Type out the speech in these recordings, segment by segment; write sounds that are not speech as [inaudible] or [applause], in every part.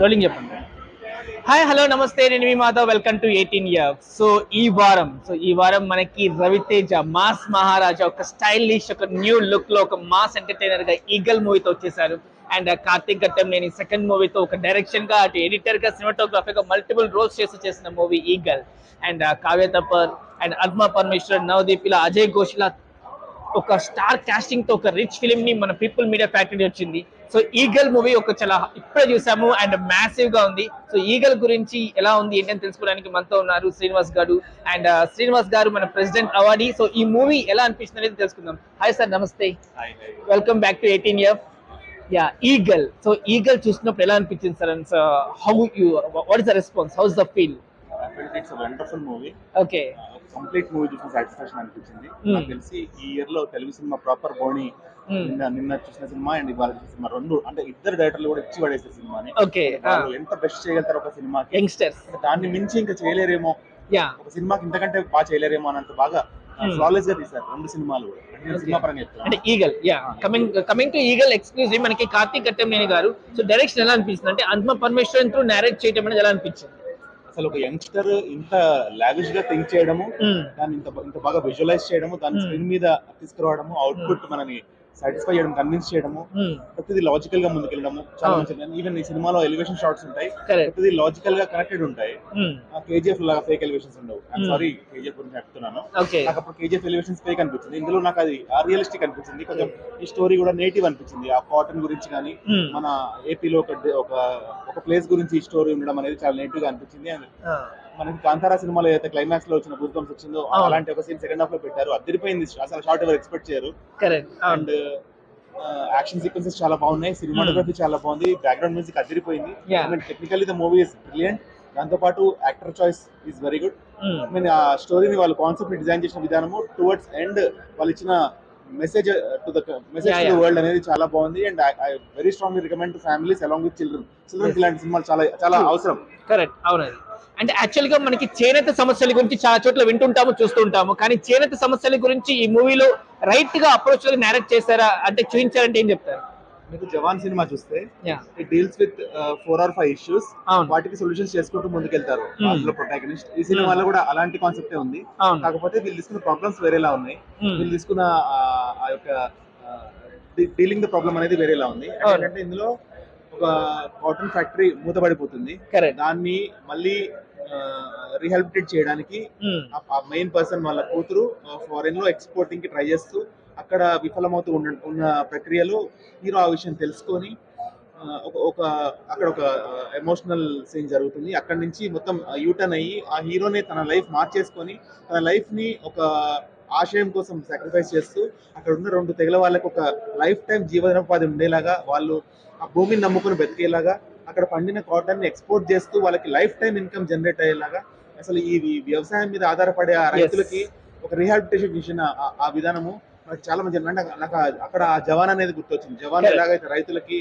Rolling చెప్పండి. Hi hello నమస్తే నేను మీ Madhav. Welcome to eighteen year so ఈ వారం సో ఈ వారం మనకి రవితేజ మాస్ మహారాజా ఒక స్టైలిష్ ఒక న్యూ లుక్లో ఒక మాస్ ఎంటర్టైనర్గా ఈగల్ మూవీతో వచ్చేసారు. అండ్ uh, కార్తిక్ గట్టం నేను సెకండ్ మూవీతో ఒక డైరెక్షన్గా అటు ఎడిటర్గా సినిమాటోగ్రఫీ గా మల్టిపుల్ రోల్స్ చేసి చేసిన movie Eagle and Kavya Thapar and Adma Parameshwar Navdeep ఇలా అజయ్ ఘోష్ ఇలా ఒక స్టార్ కాస్టింగ్తో ఒక రిచ్ ఫిలిం ని మన పీపుల్ మీడియా ఫ్యాక్టరీ వచ్చింది. సో ఈగల్ మూవీ ఒక చాలా ఇప్పుడే చూసాము అండ్ మ్యాసివ్గా ఉంది. సో ఈగల్ గురించి ఎలా ఉంది ఏంటని తెలుసుకోవడానికి మనతో ఉన్నారు శ్రీనివాస్ గారు అండ్ శ్రీనివాస్ గారు మన ప్రెసిడెంట్ అవార్డీ సో ఈ మూవీ ఎలా అనిపిస్తుంది అనేది తెలుసుకుందాం. హాయ్ సార్ నమస్తే. Welcome back to eighteen year yeah Eagle so Eagle చూసినప్పుడు ఎలా అనిపించింది sir and how you what is the response how's the feel it's wonderful movie okay. Complete movie చూసిన సాటిస్ఫాక్షన్ అనిపించింది. Hmm. నాకు తెలిసి ఈ ఇయర్లో తెలుగు సినిమా ప్రాపర్ బోని Hmm. నిన్న నిన్న చూసిన సినిమా అండ్ ఇవాళ చూసిన సినిమా రెండు అంటే ఇద్దరు డైరెక్టర్లు కూడా ఇచ్చి పడేసే సినిమాని. ఓకే. ఎంత బెస్ట్ చేయగలుగుతారు ఒక సినిమాకి? యంగ్స్టర్స్ దాన్ని మించి ఇంకా చేయలేరేమో? యా ఒక సినిమాకి ఇంతకంటే బాగా చేయలేరేమో అన్నంత బాగా. ఫ్లాలెస్గా తీశారు రెండు సినిమాలు అంటే. Cinema Eagle yeah coming coming to Eagle exclusive మనకి కార్తీక్ కట్టెంనేని గారు. సో డైరెక్షన్ ఎలా అనిపిస్తుంది? అంటే అంత్మ పరమేశ్వరన్ త్రూ నేరేట్ చేయడం అనేది ఎలా అనిపించింది? అసలు ఒక యంగ్స్టర్ ఇంత లావిష్గా థింక్ చేయడము దాన్ని ఇంత ఇంత బాగా విజువలైజ్ చేయడము Hmm. స్క్రీన్ మీద తీసుకురావడము అవుట్పుట్ మనని సాటిస్ఫై చేయడం కన్విన్స్ చేయడము. ప్రతిదీ లాజికల్గా ముందుకెళ్ళడము చాలా అవును. మంచి ఈవెన్ ఈ సినిమాలో ఎలివేషన్ షాట్స్ ఉంటాయి. ప్రతిదీ లాజికల్గా కనెక్టెడ్ ఉంటాయి. కేజీఎఫ్ లాగా ఫేక్ ఎలివేషన్స్ ఉండవు. సారీ కేజీఎఫ్ గురించి చెప్తున్నాను. నాకు అప్పుడు కేజీఎఫ్ ఎలివేషన్స్ ఫేక్ అనిపించింది. ఇందులో నాకు అది రియలిస్టిక్ అనిపించింది. కొంచెం ఈ స్టోరీ కూడా నేటివ్ అనిపించింది. ఆ కాటన్ గురించి కానీ మన ఏపీలో ఒక ఒక ఒక ప్లేస్ గురించి ఈ స్టోరీ ఉండడం అనేది చాలా నేటివ్గా అనిపించింది. అండ్ మనకి కాంతారా సినిమాలో ఏదైతే క్లైమాక్స్లో వచ్చిన బంప్స్ వచ్చిందో. అలాంటి ఒక సీన్ సెకండ్ హాఫ్లో పెట్టారు. అదిరిపోయింది. అసలు షార్ట్ ఎవరు ఎక్స్పెక్ట్ చేయరు. అండ్ యాక్షన్ సీక్వెన్సెస్ చాలా బాగున్నాయి. సినిమాటోగ్రఫీ చాలా బాగుంది. బ్యాక్గ్రౌండ్ మ్యూజిక్ అదిరిపోయింది. Technically the movie is brilliant దాంతో పాటు actor choice is very good I mean ఆ స్టోరీని వాళ్ళు కాన్సెప్ట్ డిజైన్ చేసిన విధానము టువర్డ్స్ ఎండ్ వాళ్ళు ఇచ్చిన message to the message to. World అనేది చాలా బాగుంది. And I very strongly recommend to families along with children children ఇలాంటి సినిమాలు చాలా చాలా. అవసరం. కరెక్ట్ అవునది అంటే యాక్చువల్గా మనకి చేనేత సమస్యల గురించి చాలా చోట్ల వింటుంటాము చూస్తుంటాము. కానీ చేనేత సమస్యల గురించి ఈ మూవీలో రైట్గా అప్రోచ్ నేరేట్ చేశారా? అంటే చూపించారంటే ఏం చెప్తారు? మీకు జవాన్ సినిమా చూస్తే it deals with four or five issues వాటికి సొల్యూషన్స్ చేసుకుంటూ ముందుకెళ్తారు Hmm. అందులో ప్రొటాగనిస్ట్ ఈ సినిమాలో కూడా అలాంటి కాన్సెప్టే ఉంది. అవును. కాకపోతే వీళ్ళు తీసుకున్న ప్రాబ్లమ్స్ వేరేలా ఉన్నాయి. Hmm. వీళ్ళు తీసుకున్న ఆ- యొక్క డీలింగ్ ద ప్రాబ్లం అనేది వేరేలా ఉంది. ఏంటంటే ఇందులో ఒక కాటన్ ఫ్యాక్టరీ మూతపడిపోతుంది. కరెక్ట్ దాన్ని మళ్ళీ రీహాబిలిటేట్ చేయడానికి ఆ మెయిన్ పర్సన్ వాళ్ళ కూతురు ఫారెన్లో ఎక్స్పోర్టింగ్కి ట్రై చేస్తూ అక్కడ విఫలమవుతూ ఉన్న ఉన్న ప్రక్రియలో హీరో ఆ విషయం తెలుసుకొని ఒక అక్కడ ఒక ఎమోషనల్ సీన్ జరుగుతుంది. అక్కడ నుంచి మొత్తం యూటర్న్ అయ్యి ఆ హీరోని తన లైఫ్ మార్చేసుకొని తన లైఫ్ని ఒక ఆశయం కోసం సాక్రిఫైస్ చేస్తూ అక్కడ ఉన్న రెండు తెగల వాళ్ళకి ఒక లైఫ్ టైం జీవనోపాధి ఉండేలాగా వాళ్ళు ఆ భూమిని నమ్ముకుని బతికేలాగా అక్కడ పండిన కాటన్ ఎక్స్పోర్ట్ చేస్తూ వాళ్ళకి లైఫ్ టైం ఇన్కమ్ జనరేట్ అయ్యేలాగా అసలు ఈ వ్యవసాయం మీద ఆధారపడే ఆ రైతులకి ఒక రీహాబిలిటేషన్ చేసిన ఆ విధానము నాకు చాలా మంచి అంటే నాకు అక్కడ ఆ జవాన్ అనేది గుర్తొచ్చింది జవాన్. ఎలాగైతే రైతులకి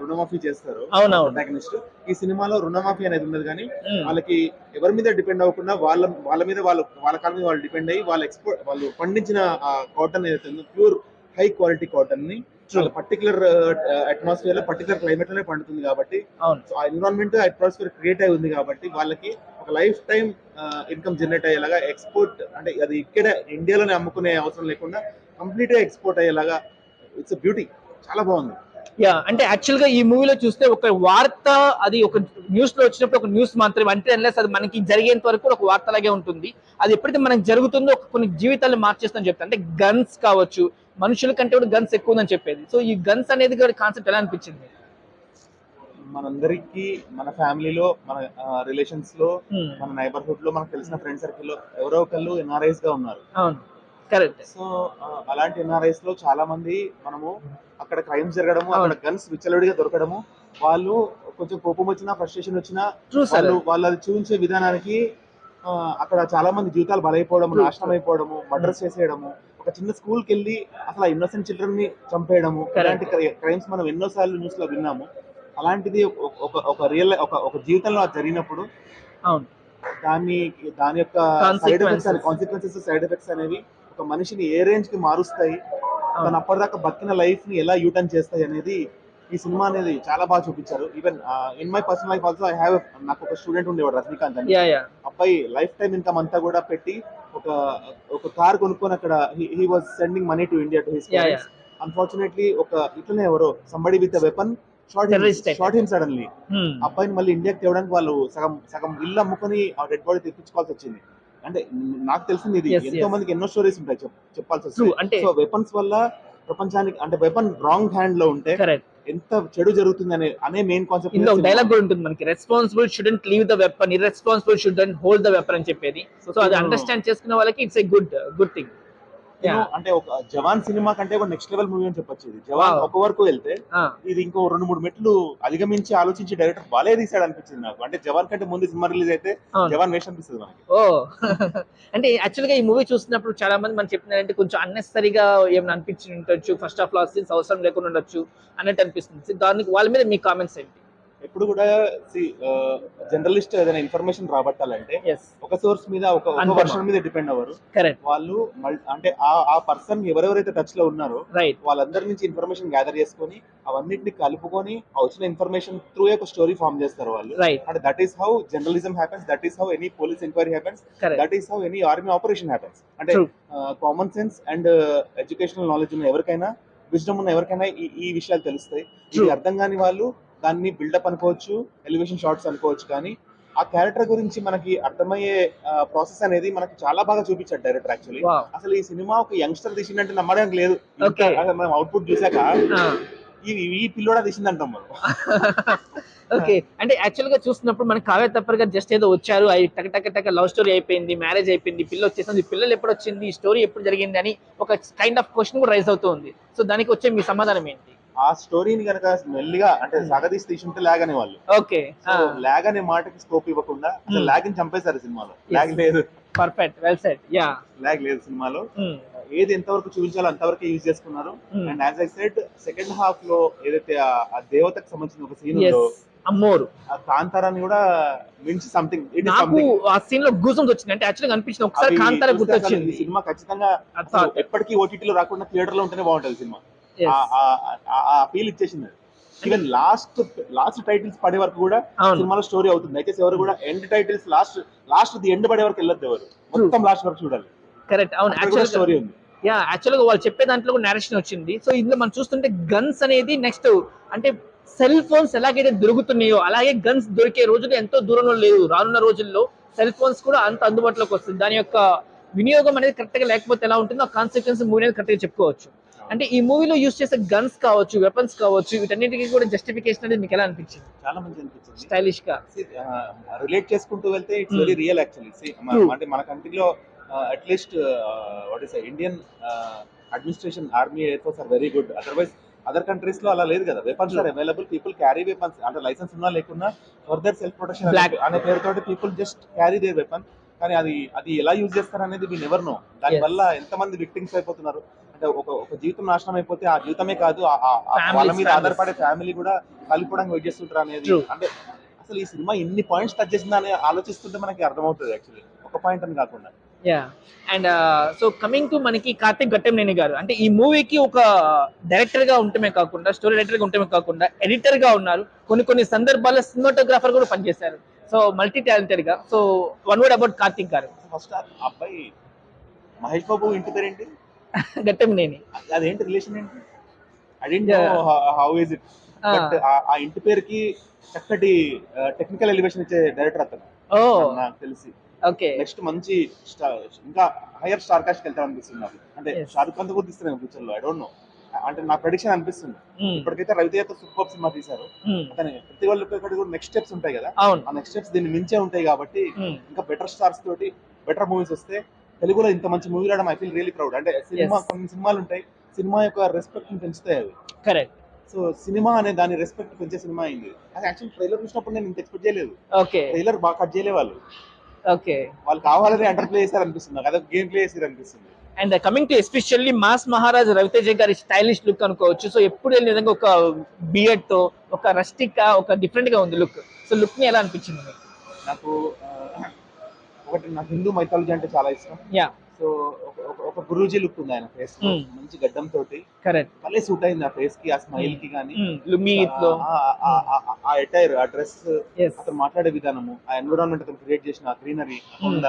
రుణమాఫీ చేస్తారు ప్రొటాగనిస్ట్ ఈ సినిమాలో రుణమాఫీ అనేది ఉన్నది కానీ. వాళ్ళకి ఎవరి మీద డిపెండ్ అవ్వకుండా వాళ్ళ వాళ్ళ మీద వాళ్ళు వాళ్ళ కాళ్ళ మీద వాళ్ళు డిపెండ్ అయ్యి వాళ్ళ ఎక్స్పోర్ట్ వాళ్ళు పండించిన కాటన్ ఏదైతే ఉందో ప్యూర్ హై క్వాలిటీ కాటన్ని. పర్టికులర్ అట్మాస్ఫియర్లో పర్టికులర్ క్లైమేట్లోనే పండుతుంది కాబట్టి ఎన్విరాన్మెంట్ అట్మాస్ఫియర్ క్రియేట్ అయి ఉంది కాబట్టి వాళ్ళకి లైఫ్ టైం ఇన్కమ్ జనరేట్ అయ్యేలాగా ఎక్స్పోర్ట్ అంటే అది ఇక్కడ ఇండియాలోనే అమ్ముకునే అవసరం లేకుండా కంప్లీట్గా ఎక్స్పోర్ట్ అయ్యేలాగా ఇట్స్ బ్యూటీ. చాలా బాగుంది. యా అంటే యాక్చువల్గా ఈ మూవీలో చూస్తే ఒక వార్త అది ఒక న్యూస్లో వచ్చినప్పుడు ఒక న్యూస్ మాత్రమే అంటే అన్లెస్ అది మనకి జరిగేంత వరకు ఒక వార్త లాగే ఉంటుంది. అది ఎప్పుడైతే మనకి జరుగుతుందో ఒక కొన్ని జీవితాలు మార్చేస్తుందని చెప్తాను అంటే గన్స్ కావచ్చు మనుషుల కంటే కూడా గన్స్ ఎక్కువ ఉందని చెప్పేది. సో ఈ గన్స్ అనేది కాన్సెప్ట్ ఎలా అనిపించింది? మనందరికీ మన ఫ్యామిలీలో మన రిలేషన్స్లో. మన నైబర్హుడ్లో మనకు తెలిసిన ఫ్రెండ్ సర్కిల్లో ఎవరో ఒకళ్ళు ఎన్ఆర్ఐస్గా ఉన్నారు కరెక్ట్. సో అలాంటి ఎన్ఆర్ఐస్లో చాలా మంది మనము అక్కడ క్రైమ్స్ జరగడము అక్కడ గన్స్ విచ్చలవిడిగా దొరకడము వాళ్ళు కొంచెం కోపం వచ్చినా ఫ్రస్ట్రేషన్ వచ్చినా వాళ్ళు వాళ్ళు అది చూపించే విధానానికి అక్కడ చాలా మంది జీవితాలు బలైపోవడము నాశనం అయిపోవడము మర్డర్స్ చేసేయడము ఒక చిన్న స్కూల్కి వెళ్ళి అసలు ఇన్నోసెంట్ చిల్డ్రన్ని చంపేయడము. ఇలాంటి క్రైమ్స్ మనం ఎన్నో సార్లు న్యూస్లో విన్నాము. అలాంటిది ఒక- ఒక రియల్ ఒక ఒక జీవితంలో జరిగినప్పుడు అవును. దాన్ని దాని యొక్క side. Effects consequences side effects అనేవి ఒక మనిషిని ఏ రేంజ్కి మారుస్తాయి తను అప్పటిదాకా బతికిన లైఫ్ని ఎలా యూటర్న్ చేస్తాయి అనేది ఈ సినిమా అనేది చాలా బాగా చూపించారు. Even in my personal life also I have నాకు ఒక స్టూడెంట్ ఉండేవాడు రజనీకాంత్ అని. అబ్బాయి లైఫ్ టైం ఇన్కమ్ అంతా కూడా పెట్టి ఒక ఒక కార్ కొనుక్కొని అక్కడ he was sending money to India to his. Unfortunately ఒక ఇట్లనే ఎవరో somebody with weapon shot. Shot him suddenly అబ్బాయిని మళ్ళీ ఇండియాకి తేవడానికి వాళ్ళు సగం సగం ఇల్లు అమ్ముకొని ఆ డెడ్ బాడీ తెప్పించుకోవాల్సి వచ్చింది. అంటే నాకు తెలిసింది ఇది. ఎంతో. మందికి ఎన్నో స్టోరీస్ ఉంటాయి చెప్- చెప్పాల్సి వస్తుంది అంటే- సో వెపన్స్ వల్ల ప్రపంచానికి అంటే వెపన్ రాంగ్ హ్యాండ్లో ఉంటే ఎంత చెడు జరుగుతుంది అనే అనే మెయిన్ కాన్సెప్ట్ ఇందులో డైలాగ్ కూడా ఉంటుంది మనకి. Responsible student leave the weapon irresponsible student hold the weapon అని చెప్పేది. సో అది అండర్స్టాండ్ చేసుకునే వాళ్ళకి it's a good good thing అంటే ఒక జవాన్ సినిమా కంటే ఒక నెక్స్ట్ లెవెల్ మూవీ అని చెప్పొచ్చు ఇది. జవాన్. ఒక వరకు వెళ్తే ఇది ఇంకో రెండు మూడు మెట్లు అధిగమించి ఆలోచించి డైరెక్టర్ బాలే తీసాడు అనిపించింది నాకు. అంటే జవాన్ కంటే ముందు సినిమా రిలీజ్ అయితే. జవాన్ వేషం అనిపిస్తుంది మనకి. ఓ. [laughs] అంటే యాక్చువల్గా ఈ మూవీ చూస్తున్నప్పుడు చాలా మంది మనం చెప్పినారంటే కొంచెం అన్నెసరీగా ఏమైనా అనిపించి ఉండొచ్చు. ఫస్ట్ ఆఫ్ లాస్ సీన్స్ అవసరం లేకుండా ఉండొచ్చు అన్నట్టు అనిపిస్తుంది. దానికి వాళ్ళ మీద మీ కామెంట్స్ ఏంటి? ఎప్పుడు కూడా జర్నలిస్ట్ ఏదైనా ఇన్ఫర్మేషన్ రాబట్టాలంటే ఒక సోర్స్ మీద ఒక. వర్షన్ మీద డిపెండ్ అవ్వరు. వాళ్ళు అంటే ఆ ఆ పర్సన్ ఎవరెవరైతే టచ్లో ఉన్నారో రైట్ వాళ్ళందరి నుంచి ఇన్ఫర్మేషన్ గ్యాదర్ చేసుకొని అవన్నిటిని కలుపుకొని ఆ వచ్చిన ఇన్ఫర్మేషన్ త్రూ ఒక స్టోరీ ఫామ్ చేస్తారు వాళ్ళు. అంటే that is how journalism happens that is how any police enquiry happens that is how any army operation happens అంటే. Common sense and educational knowledge ఉన్న ఎవరికైనా విజ్డమ్ ఉన్న ఎవరికైనా ఈ విషయాలు తెలుస్తాయి. అర్థం కాని వాళ్ళు దాన్ని బిల్డప్ అనుకోవచ్చు ఎలివేషన్ షార్ట్స్ అనుకోవచ్చు కానీ ఆ క్యారెక్టర్ గురించి మనకి అర్థమయ్యే ప్రాసెస్ అనేది మనకి చాలా బాగా చూపించాడు డైరెక్టర్ యాక్చువల్లీ అసలు ఈ సినిమా ఒక యంగ్స్టర్ తీసిందంటే నమ్మడానికి లేదు. మనం అవుట్పుట్ చూసాక ఈ పిల్లోడా తీసిందంటాం మనం. [laughs] ఓకే అంటే యాక్చువల్గా చూస్తున్నప్పుడు మనకి కావ్య తప్పరుగా జస్ట్ ఏదో వచ్చారు అవి టక టక టక లవ్ స్టోరీ అయిపోయింది మ్యారేజ్ అయిపోయింది పిల్ల వచ్చేసింది పిల్లలు ఎప్పుడు వచ్చింది ఈ స్టోరీ ఎప్పుడు జరిగింది అని ఒక కైండ్ ఆఫ్ క్వశ్చన్ కూడా రైజ్ అవుతూ ఉంది. సో దానికి వచ్చే మీ సమాధానం ఏంటి? ఆ స్టోరీని కనుక మెల్లిగా అంటే Hmm. సాగదీసి తీసుంటే లాగ్ అనే వాళ్ళు. ఓకే. లాగ్ అనే మాటకి స్కోప్ ఇవ్వకుండా Hmm. లాగ్ని చంపేశారు సినిమాలో. లాగ్ లేదు. Perfect well set yeah lag లేదు సినిమాలో. ఏది ఎంతవరకు చూపించాలో అంతవరకు యూజ్ చేసుకున్నారు. Hmm. And as I said second హాఫ్లో ఏదైతే ఆ దేవతకు సంబంధించిన ఒక సీన్ ఉందో అమ్మోరు ఆ కాంతారాన్ని కూడా మించి సంథింగ్ నాకు ఆ సీన్లో గూసం వచ్చింది. అంటే యాక్చువల్గా అనిపించింది ఒకసారి కాంతార గుర్తొచ్చింది. సినిమా ఖచ్చితంగా ఎప్పటికీ ఓటీటీలో రాకుండా థియేటర్లో ఉంటేనే బాగుంటది సినిమా. ఫీల్ ఇచ్చేసింది ఈవెన్ లాస్ట్ లాస్ట్ టైటిల్స్ పడే వరకు కూడా సినిమాలో స్టోరీ అవుతుంది. దయచేసి ఎవరు కూడా end titles last last the end పడే వరకు వెళ్ళొద్దు ఎవరు. మొత్తం లాస్ట్ వరకు చూడాలి. కరెక్ట్ అవును యాక్చువల్ స్టోరీ ఉంది. యా యాక్చువల్గా వాళ్ళు చెప్పే దాంట్లో కూడా నేరేషన్ వచ్చింది. సో ఇందులో మనం చూస్తుంటే గన్స్ అనేది నెక్స్ట్ అంటే సెల్ ఫోన్స్ ఎలాగైతే దొరుకుతున్నాయో అలాగే గన్స్ దొరికే రోజులు ఎంతో దూరంలో లేవు. రానున్న రోజుల్లో సెల్ ఫోన్స్ కూడా అంత అందుబాటులోకి వస్తుంది. దాని యొక్క వినియోగం అనేది కరెక్ట్గా లేకపోతే ఎలా ఉంటుందో ఆ కాన్సిక్వెన్స్ మూవీ అనేది కరెక్ట్గా చెప్పుకోవచ్చు. అంటే ఈ మూవీలో యూస్ చేసే గన్స్ కావచ్చు వెపన్స్ కావచ్చు వీటన్నిటికీ కూడా జస్టిఫికేషన్ అనేది మీకు ఎలా అనిపించింది? చాలా మంచి అనిపించింది. స్టైలిష్గా? రిలేట్ చేసుకుంటూ వెళ్తే ఇట్స్. Very real actually. అంటే మన కంట్రీలో at least what is Indian administration army air force are very good otherwise other కంట్రీస్లో అలా లేదు కదా. Weapons are available people carry weapons అంటే లైసెన్స్ ఉన్నా లేకున్నా ఫర్దర్ సెల్ఫ్ ప్రొటెక్షన్. అనే పేరుతోటి people just carry their weapon కానీ అది అది ఎలా యూజ్ చేస్తారు అనేది వీ నెవర్ నో దాని Yes. వల్ల ఎంతమంది విక్టిమ్స్ అయిపోతున్నారు? అంటే ఒక ఒక జీవితం నాశనం అయిపోతే ఆ జీవితమే కాదు వాళ్ళ మీద. ఆధారపడే ఫ్యామిలీ కూడా కలిపోవడానికి వెయిట్ చేస్తుంటారు అనేది. అంటే అసలు ఈ సినిమా ఇన్ని పాయింట్స్ టచ్ చేసిందని ఆలోచిస్తుంటే మనకి అర్థమవుతుంది యాక్చువల్లీ ఒక పాయింట్ అని కాకుండా. Yeah and so coming to మనకి కార్తిక్ గట్టంనేని గారు అంటే ఈ మూవీకి ఒక డైరెక్టర్గా ఉండటమే కాకుండా స్టోరీ రైటర్గా ఉండటమే కాకుండా ఎడిటర్గా ఉన్నారు. కొన్ని కొన్ని సందర్భాల్లో సినిమాటోగ్రాఫర్ కూడా పనిచేశారు. So multi టాలెంటెడ్గా. So one word about Karthik గారు. ఫస్ట్ అబ్బాయి మహేష్ బాబు ఇంటి పేరేంటి? గట్టంనేని అదేంటి రిలేషన్ ఏంటి? I didn't Yeah. How is it but ఆ ఇంటి పేరుకి చక్కటి టెక్నికల్ ఎలివేషన్ ఇచ్చే డైరెక్టర్ అతను. నాకు తెలిసి. ఓకే. నెక్స్ట్ మంచి ఇంకా హైయర్ స్టార్ కాస్ట్ వెళ్తాం అనిపిస్తుంది నాకు. అంటే. షారుఖ్ ఖాన్ కూడా తీస్తున్నాను ఫ్యూచర్లో ఐ డోంట్ నో అంటే నా ప్రెడిక్షన్ అనిపిస్తుంది. ఇప్పటికైతే రవితేజతో సూపర్ సినిమా తీశారు. అతని ప్రతి వాళ్ళు కూడా నెక్స్ట్ స్టెప్స్ ఉంటాయి కదా. ఆ నెక్స్ట్ స్టెప్స్ దీన్ని మించే ఉంటాయి కాబట్టి Hmm. ఇంకా బెటర్ స్టార్స్ తోటి బెటర్ మూవీస్ వస్తే తెలుగులో ఇంత మంచి మూవీ రావడం ఐ ఫీల్ రియలీ ప్రౌడ్ అంటే సినిమా. కొన్ని సినిమాలు ఉంటాయి సినిమా యొక్క రెస్పెక్ట్ని పెంచుతాయి అవి. కరెక్ట్ సో సినిమా అనే దాని రెస్పెక్ట్ పెంచే సినిమా అయింది. అది యాక్చువల్ ట్రైలర్ చూసినప్పుడు నేను ఇంత ఎక్స్పెక్ట్ చేయలేదు. ఓకే ట్రైలర్ బాగా కట్ చేయలే వాళ్ళు ఓకే వాళ్ళు కావాలని అండర్ ప్లే చేశారు అనిపిస్తుంది నాకు అదే గేమ్ ప్లే చేశారు అనిపిస్తుంది and coming to especially mass Maharaj Ravi Teja గారి స్టైలిష్ లుక్ అనుకోవచ్చు. సో ఎప్పుడు వెళ్ళిన విధంగా ఒక బియర్డ్తో ఒక రస్టిక్గా ఒక డిఫరెంట్గా ఉంది లుక్ సో లుక్ని ఎలా అనిపించింది నాకు ఆ, ఒకటి నాకు హిందూ మైథాలజీ అంటే చాలా ఇష్టం. యా సో ఒక- గురూజీ లుక్ ఉంది ఆయన ఫేస్ Hmm. మంచి గడ్డం తోటి. కరెక్ట్ భలే సూట్ అయింది ఆ ఫేస్కి ఆ స్మైల్కి కానీ లుంగి ఇట్లో. ఆ ఎటైర్ ఆ డ్రెస్ అతను మాట్లాడే విధానము ఆ ఎన్విరాన్మెంట్ అతను క్రియేట్ చేసిన ఆ గ్రీనరీ కొండ.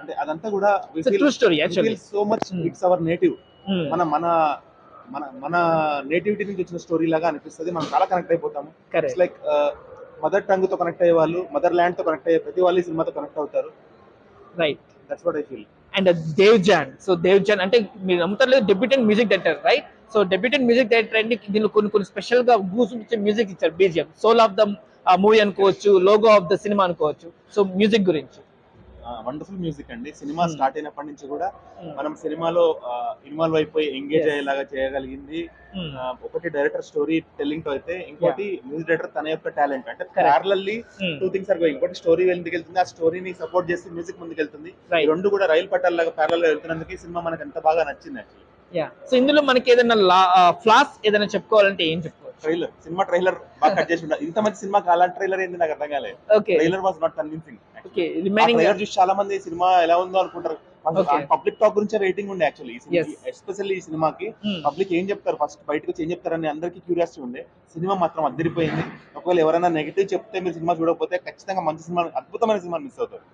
అంటే అదంతా కూడా story so much Hmm. It's our native మన మన మన మన నేటివిటీ నుంచి వచ్చిన స్టోరీ లాగా అనిపిస్తుంది. మనం చాలా కనెక్ట్ అయిపోతాము. ఇట్స్ లైక్ మదర్ టంగ్తో కనెక్ట్ అయ్యే వాళ్ళు మదర్ ల్యాండ్తో కనెక్ట్ అయ్యే ప్రతి వాళ్ళు సినిమాతో కనెక్ట్ అవుతారు. Right that's what I feel and Davzand so Davzand అంటే మీరు నమ్ముతారు debutante music director right so debutante music director అండి దీనిలో కొన్ని కొన్ని స్పెషల్గా గూస్ ఇచ్చే మ్యూజిక్ ఇచ్చారు BGM soul of the movie అనుకోవచ్చు లోగో ఆఫ్ ద సినిమా అనుకోవచ్చు. సో మ్యూజిక్ గురించి. వండర్ఫుల్ మ్యూజిక్ అండి. Cinema Hmm. స్టార్ట్ అయినప్పటి నుంచి కూడా మనం సినిమాలో ఇన్వాల్వ్ అయిపోయి ఎంగేజ్. అయ్యేలాగా చేయగలిగింది. Hmm. ఒకటి డైరెక్టర్ స్టోరీ టెల్లింగ్తో అయితే ఇంకోటి మ్యూజిక్ డైరెక్టర్ తన యొక్క టాలెంట్ అంటే. Parallelly Hmm. Two things are going ఒకటి స్టోరీ ముందుకెళ్తుంది ఆ స్టోరీని సపోర్ట్ చేసి మ్యూజిక్ ముందుకెళ్తుంది. రెండు కూడా రైలు పట్టాల లాగా ప్యారల్గా వెళ్తున్నందుకు సినిమా మనకు ఎంత బాగా నచ్చింది యాక్చువల్లీ యా సో ఇందులో మనకి ఏదైనా ఫ్లాస్ ఏదైనా చెప్పుకోవాలంటే ఏం చెప్పుకోవచ్చు ట్రైలర్ సినిమా ట్రైలర్ బాగా కట్ చేసి ఉండాలి. ఇంత మంచి సినిమాకి అలాంటి ట్రైలర్ ఏంటి నాకు అర్థం కాలేదు. Trailer was not convincing trailer చూసి చాలా మంది సినిమా ఎలా ఉందో అనుకుంటారు. పబ్లిక్ టాక్ గురించి రేటింగ్ ఉండే యాక్చువల్లీ. ఎస్పెషల్లీ ఈ సినిమాకి పబ్లిక్ ఏం చెప్తారు? ఫస్ట్ బయటకు వచ్చి ఏం చెప్తారని అందరికీ క్యూరియాసిటీ ఉండే. సినిమా మాత్రం అద్దరిపోయింది. ఒకవేళ ఎవరైనా నెగిటివ్ చెప్తే మీరు సినిమా చూడకపోతే ఖచ్చితంగా మంచి సినిమా అద్భుతమైన సినిమా మిస్ అవుతారు.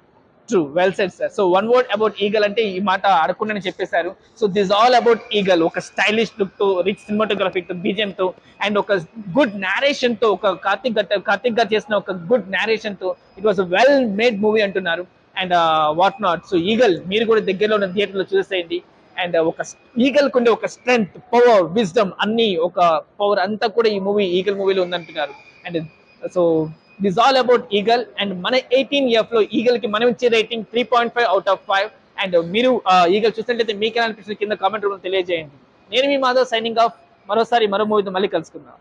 True well set sir so one word about Eagle అంటే ఈ మాట అడగకుండానే చెప్పేశారు. So this all about Eagle ఒక స్టైలిష్ లుక్తో రిచ్ సినిమాటోగ్రఫీ తో బీజియం తో అండ్ ఒక గుడ్ నేరేషన్తో ఒక కార్తిక్ గట్ కార్తిక్ గారు చేసిన ఒక good నేరేషన్తో it was well made movie అంటున్నారు. And what not so Eagle మీరు కూడా దగ్గరలో ఉన్న థియేటర్లో చూసేయండి అండ్ uh, ఒక ఈగల్ కుండే ఒక స్ట్రెంగ్త్ పవర్ విజ్డమ్ అన్ని ఒక పవర్ అంతా కూడా ఈ మూవీ ఈగల్ మూవీలో ఉందంటున్నారు. And so uh, this all about Eagle and మన ఎయిటీన్ ఇయర్లో ఈగల్కి మనం ఇచ్చే rating three point five out of five and మీరు ఈగల్ చూసినట్లయితే మీకు అనిపిస్తుంది? కింద కామెంట్ రూపంలో తెలియజేయండి. నేను మీ మాధవ్ సైనింగ్ ఆఫ్ మరోసారి మరో మూవీతో మళ్ళీ కలుసుకుందాం.